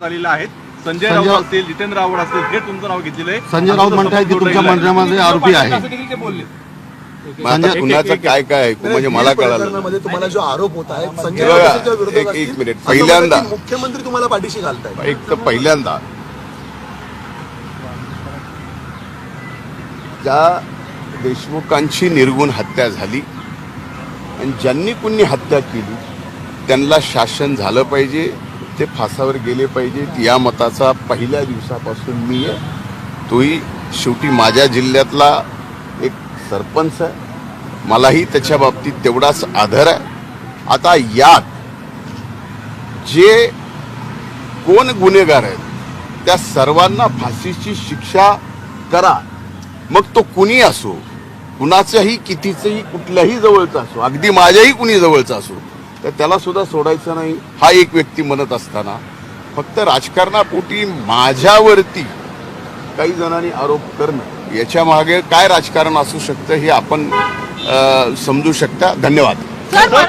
आलेले आहेत संजय राऊत असतील जितेंद्र आव्हाड असतील हे तुमचं नाव घेतलेलं आहे. संजय राऊत म्हणतायत की तुमच्या मंत्र्यामध्ये आरोपी आहे. मग आता संजय- कुणाचं काय काय ऐकू? म्हणजे मला कळालं. तुम्हाला जो आरोप होत आहे संजय विरोधात एक- एक मिनिट. पहिल्यांदा- मुख्यमंत्री तुम्हाला पाठीशी घालतायत. एक तर पहिल्यांदा ज्या देशमुखांची निर्गुण हत्या झाली आणि ज्यांनी कुणी हत्या केली त्यांना शासन झालं पाहिजे. ते फासावर गेले पाहिजेत या मताचा पहिल्या दिवसापासून मी आहे. तोही शेवटी माझ्या जिल्ह्यातला एक सरपंच आहे. मलाही त्याच्या बाबतीत तेवढाच आदर आहे. आता यात जे कोण गुन्हेगार आहेत त्या सर्वांना फाशीची शिक्षा करा. मग तो कुणी असो कुणाचंही कितीचंही कुठल्याही जवळचा असो अगदी माझ्याही कुणी जवळचा असो तर त्यालासुद्धा सोडायचं नाही हा एक व्यक्ती म्हणत असताना फक्त राजकारणापोटी माझ्यावरती काही जणांनी आरोप करणं याच्या मागे काय राजकारण असू शकतं हे आपण समजू शकता. धन्यवाद.